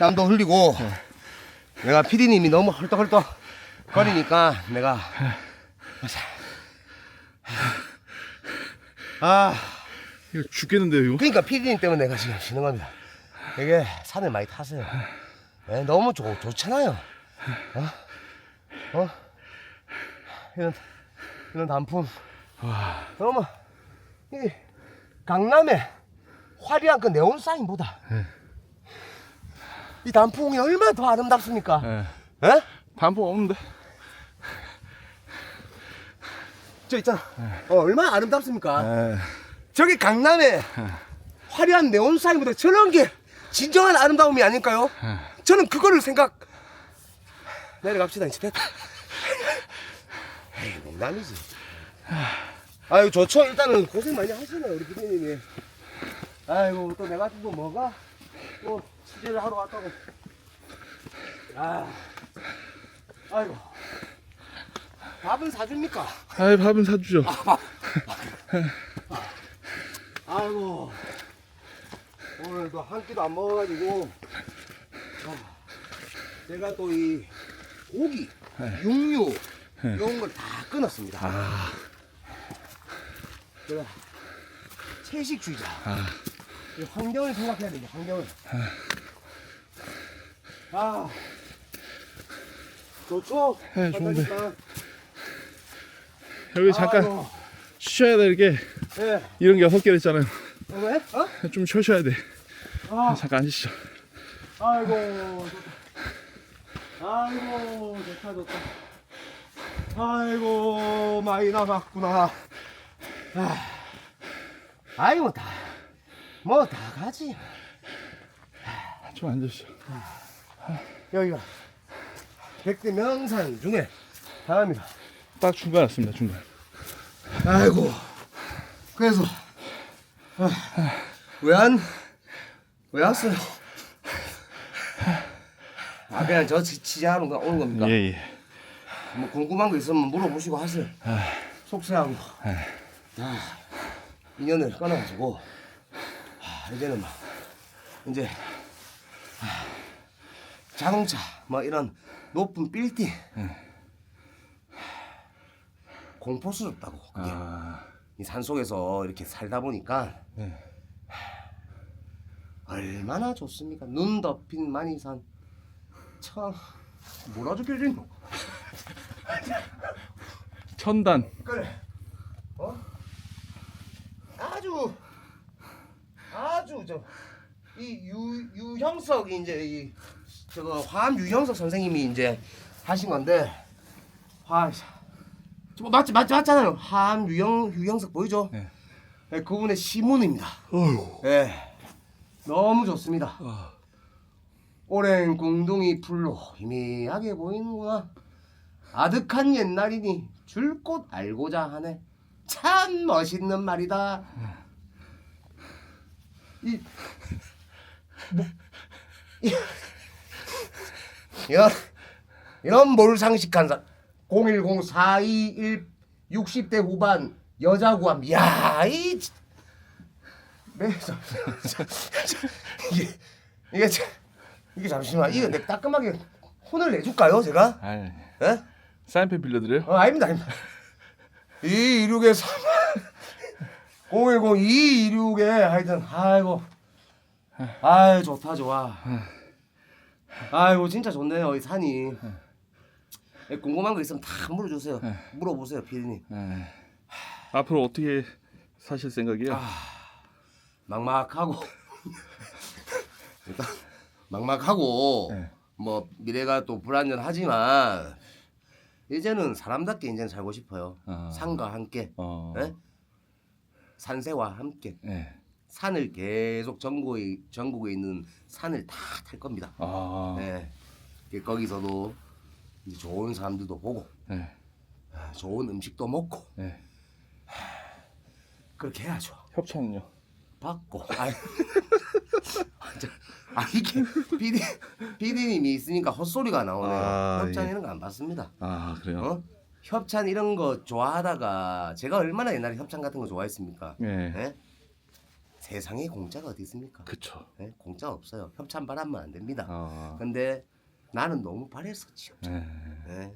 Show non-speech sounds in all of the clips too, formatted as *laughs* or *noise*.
땀도 흘리고 내가 피디님이 너무 헐떡헐떡 거리니까 내가 아 이거 죽겠는데요 이거? 그러니까 피디님 때문에 내가 지금 쉬는 겁니다. 되게 산을 많이 타세요. 네, 너무 좋, 좋잖아요. 어? 어? 이런, 이런 단풍. 너무, 이, 강남의 화려한 그 네온 사인보다 이 단풍이 얼마나 더 아름답습니까? 예. 예? 단풍 없는데? 저 있잖아. 어, 얼마나 아름답습니까? 예. 저기 강남에 화려한 네온 사인보다 저런 게 진정한 아름다움이 아닐까요? 저는 그거를 생각 내려갑시다 이제 됐다 *laughs* 에이 농담이지 아유 좋죠 일단은 고생 많이 하시네요 우리 기대님이 아이고 또 내가 또 뭐가 또 취재를 하러 왔다고. 아. 아이고. 밥은 사줍니까? 아이 밥은 사주죠. 아이고. 오늘도 한 끼도 안 먹어가지고. 아, 제가 또 이 고기, 육류 이런 걸 다 끊었습니다. 아, 제가 채식주의자. 이 환경을 생각해야 되죠. 환경을. 아 좋죠. 네, 좋은데. 여기 잠깐 아이고, 쉬셔야 될 게 예. 이런 게 여섯 개 했잖아요 왜? 어? 좀 쉬셔야 돼 아. 잠깐 앉으시죠 아이고 좋다. 아이고 좋다 좋다. 아이고 많이 남았구나. 아, 아이고 다 뭐 다 가지. 좀 앉으시죠 여기가 백대 명산 중에 하나입니다. 딱 중간 왔습니다 중간 아이고 그래서 왜안 왜 왔어요? 아 그냥 저 치- 취재하러 오는 겁니까? 예예 뭐 궁금한 거 있으면 물어보시고 하세요. 속세하고 아, 인연을 끊어가지고 아, 이제는 막 이제 아, 자동차 뭐 이런 높은 빌딩 공포스럽다고 그게 아, 이 산 속에서 이렇게 살다 보니까 네. 얼마나 좋습니까? 눈 덮인 만이산 참 뭐라 적혀져 있노? 천단 그래. 어? 아주 아주 저 이 유형석 이제 이 저거 화암 유형석 선생님이 이제 하신 건데 화 저, 맞지 맞지 맞잖아요. 화암 유형 유형석 보이죠? 네. 네, 그분의 시문입니다. 어휴 네. 너무 좋습니다. 아, 오랜 궁둥이 풀로 희미하게 보이는구나. 아득한 옛날이니 줄 곳 알고자 하네. 참 멋있는 말이다. 이, 뭐, 이, 이런, 이런 몰상식한 사, 010-421 60대 후반 여자 구함. 야, 이, 지- 네, 이게, 이게, 참- 이게 잠시만, 이거 내 따끔하게 혼을 내줄까요, 제가? 아이 예? 사인펜 빌려드려요? 어, 아닙니다, 아닙니다. 226에 3 010 226에 하여튼 아이고 아이 좋다 좋아 아이고 진짜 좋네요 이 산이 예, 궁금한 거 있으면 다 물어주세요 물어보세요 피디님 예. 앞으로 어떻게 사실 생각이에요? 아. 막막하고 *laughs* 일단 막막하고 네. 뭐 미래가 또 불안전하지만 이제는 사람답게 이제는 살고 싶어요 아. 산과 함께 어, 예? 산세와 함께 예. 산을 계속 전국에 전국에 있는 산을 다 탈 겁니다. 아, 예. 그 거기서도 이제 좋은 사람들도 보고 예. 아, 좋은 음식도 먹고 예. 그렇게 해야죠. 협찬은요? 받고. 아이, 완전- *laughs* 아 이게 비디 비디님이 있으니까 헛소리가 나오네요. 아, 협찬 예. 이런 거 안 받습니다. 아 그래요? 어? 협찬 이런 거 좋아하다가 제가 얼마나 옛날에 협찬 같은 거 좋아했습니까? 예. 예? 세상에 공짜가 어디 있습니까? 그쵸. 예? 공짜 없어요. 협찬 바라면 안 됩니다. 아. 근데 나는 너무. 협찬. 예. 예.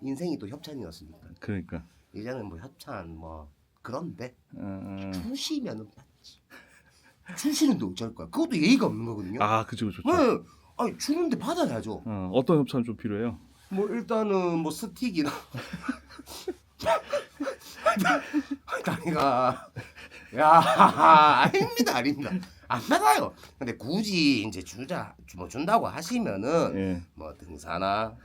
인생이 또 협찬이었으니까. 그러니까. 이제는 뭐 협찬 뭐 그런데 어, 주시면은 받지. 주시는 데 어쩔 거야. 그것도 예의가 없는 거거든요. 아, 그죠, 그죠. 네. 아니 주는데 받아야죠. 어, 어떤 협찬 좀 필요해요? 뭐 일단은 뭐 스틱이나 다리가 야 *laughs* 아닙니다 아닙니다 안 받아요. 근데 굳이 이제 주자 주- 뭐 준다고 하시면은 예. 뭐 등산화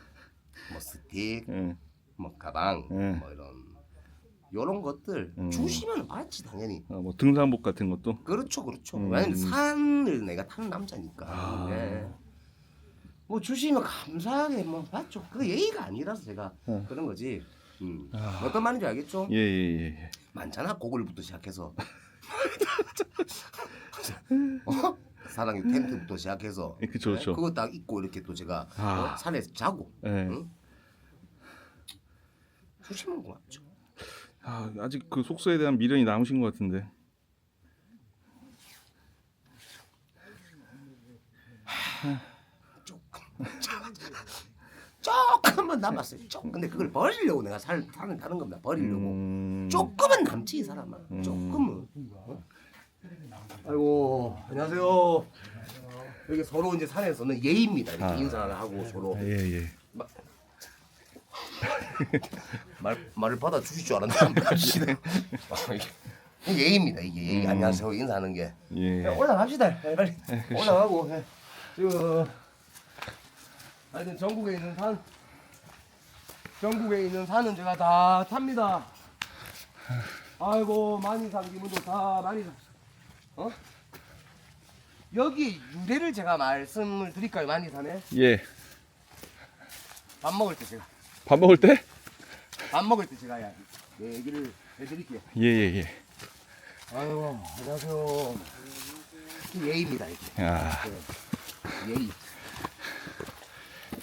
뭐 스틱 예. 뭐 가방 예. 뭐 이런 요런 것들 음. 주시면 받지 당연히 어, 뭐 등산복 같은 것도. 그렇죠 그렇죠 음. 왜냐면 산을 내가 타는 남자니까 아. 예. 뭐 주시면 감사하게 뭐 받죠 그 예의가 아니라서 제가 어. 그런 거지 음. 아. 어떤 말인지 알겠죠 예, 예, 예. 많잖아 고글부터 시작해서 *laughs* 어? 사랑의 텐트부터 시작해서 예, 그쵸, 그쵸. 그거 딱 입고 이렇게 또 제가 아. 어? 산에서 자고 예. 응? 주시면 고맙죠 아, 아직 그 속소에 대한 미련이 남으신 것 같은데. 조금 만 남았어요. 조금. 근데 그걸 버리려고 내가 살 산을 타는 겁니다. 버리려고. 음. 조금은 남지 이 사람아. 조금은. 어? 아이고 안녕하세요. 여기 서로 이제 산에서는 예의입니다. 이렇게 아. 인사를 하고 서로 예, 예. *laughs* 말 말을 받아 주실 줄 알았는데 안. 아, 이게 *laughs* 예의입니다. 이게 예의. 음. 안녕하세요 인사하는 게. 예. 야, 올라갑시다. 예, 빨리 *laughs* 올라가고 예. 지금 하여튼 전국에 있는 산 전국에 있는 산은 제가 다 탑니다. 아이고 많이 산 기분도 다 많이 산. 어? 여기 유래를 제가 말씀을 드릴까요? 많이 산에 예. 밥 먹을 때 제가 밥 먹을 때? 밥 먹을 때 제가 야, 얘기를 해드릴게요. 예, 예, 예. 아이고 안녕하세요. 예의입니다 이게. 야. 예의.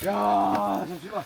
야 잠시만.